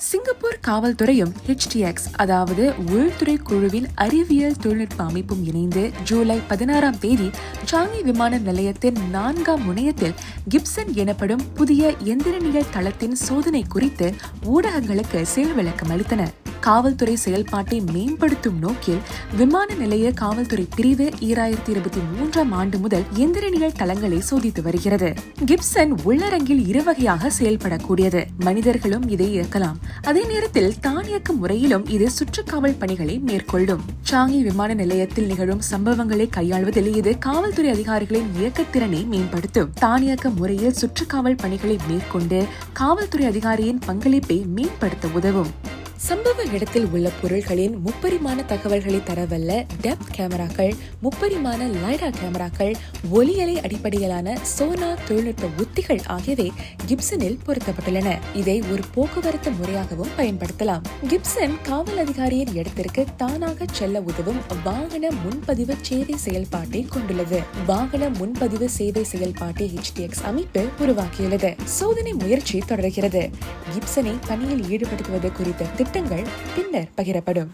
Singapore காவல்துறையும் HDX அதாவது உள்துறை குழுவின் அறிவியல் தொழில்நுட்ப அமைப்பும் இணைந்து ஜூலை பதினாறாம் தேதி சாங்கி விமான நிலையத்தின் நான்காம் முனையத்தில் கிப்சன் எனப்படும் புதிய எந்திரனியல் தளத்தின் சோதனை குறித்து ஊடகங்களுக்கு செயல் விளக்கம் காவல்துறை செயல்பாட்டை மேம்படுத்தும் நோக்கில் விமான நிலைய காவல்துறை பிரிவு ஈராயிரத்தி இருபத்தி மூன்றாம் ஆண்டு முதல் எந்திரனியல் தளங்களை சோதித்து வருகிறது. கிப்சன் உள்ளரங்கில் இருவகையாக செயல்படக்கூடியது. மனிதர்களும் இதை இயக்கலாம். அதே நேரத்தில் தானியக்க முறையிலும் இது சுற்றுக்காவல் பணிகளை மேற்கொள்ளும். சாங்கி விமான நிலையத்தில் நிகழும் சம்பவங்களை கையாள்வதில் இது காவல்துறை அதிகாரிகளின் இயக்கத்திறனை மேம்படுத்தும். தானியக்க முறையில் சுற்றுக்காவல் பணிகளை மேற்கொண்டு காவல்துறை அதிகாரியின் பங்களிப்பை மேம்படுத்த உதவும். சம்பவ இடத்தில் உள்ள பொருள்களின் முப்பரிமாண தகவல்களை தரவல்ல டெப்த் கேமராக்கள் முப்பரிமாண லைடா கேமராக்கள் ஒலியலை அடிப்படையிலான சோனா தொழில்நுட்ப உத்திகள் ஆகியவை கிப்சனில் பொருத்தப்பட்டுள்ளன. இதை ஒரு போக்குவரத்து முறையாகவும் பயன்படுத்தலாம். கிப்சன் காவல் அதிகாரியின் இடத்திற்கு தானாக செல்ல உதவும் வாகன முன்பதிவு சேவை செயல்பாட்டை கொண்டுள்ளது. வாகன முன்பதிவு சேவை செயல்பாட்டை ஹெச்டிஎக்ஸ் அமைப்பு உருவாக்கியுள்ளது. சோதனை முயற்சி தொடர்கிறது. கிப்சனை பணியில் ஈடுபடுத்துவது குறித்த திட்டங்கள் பின்னர் பகிரப்படும்.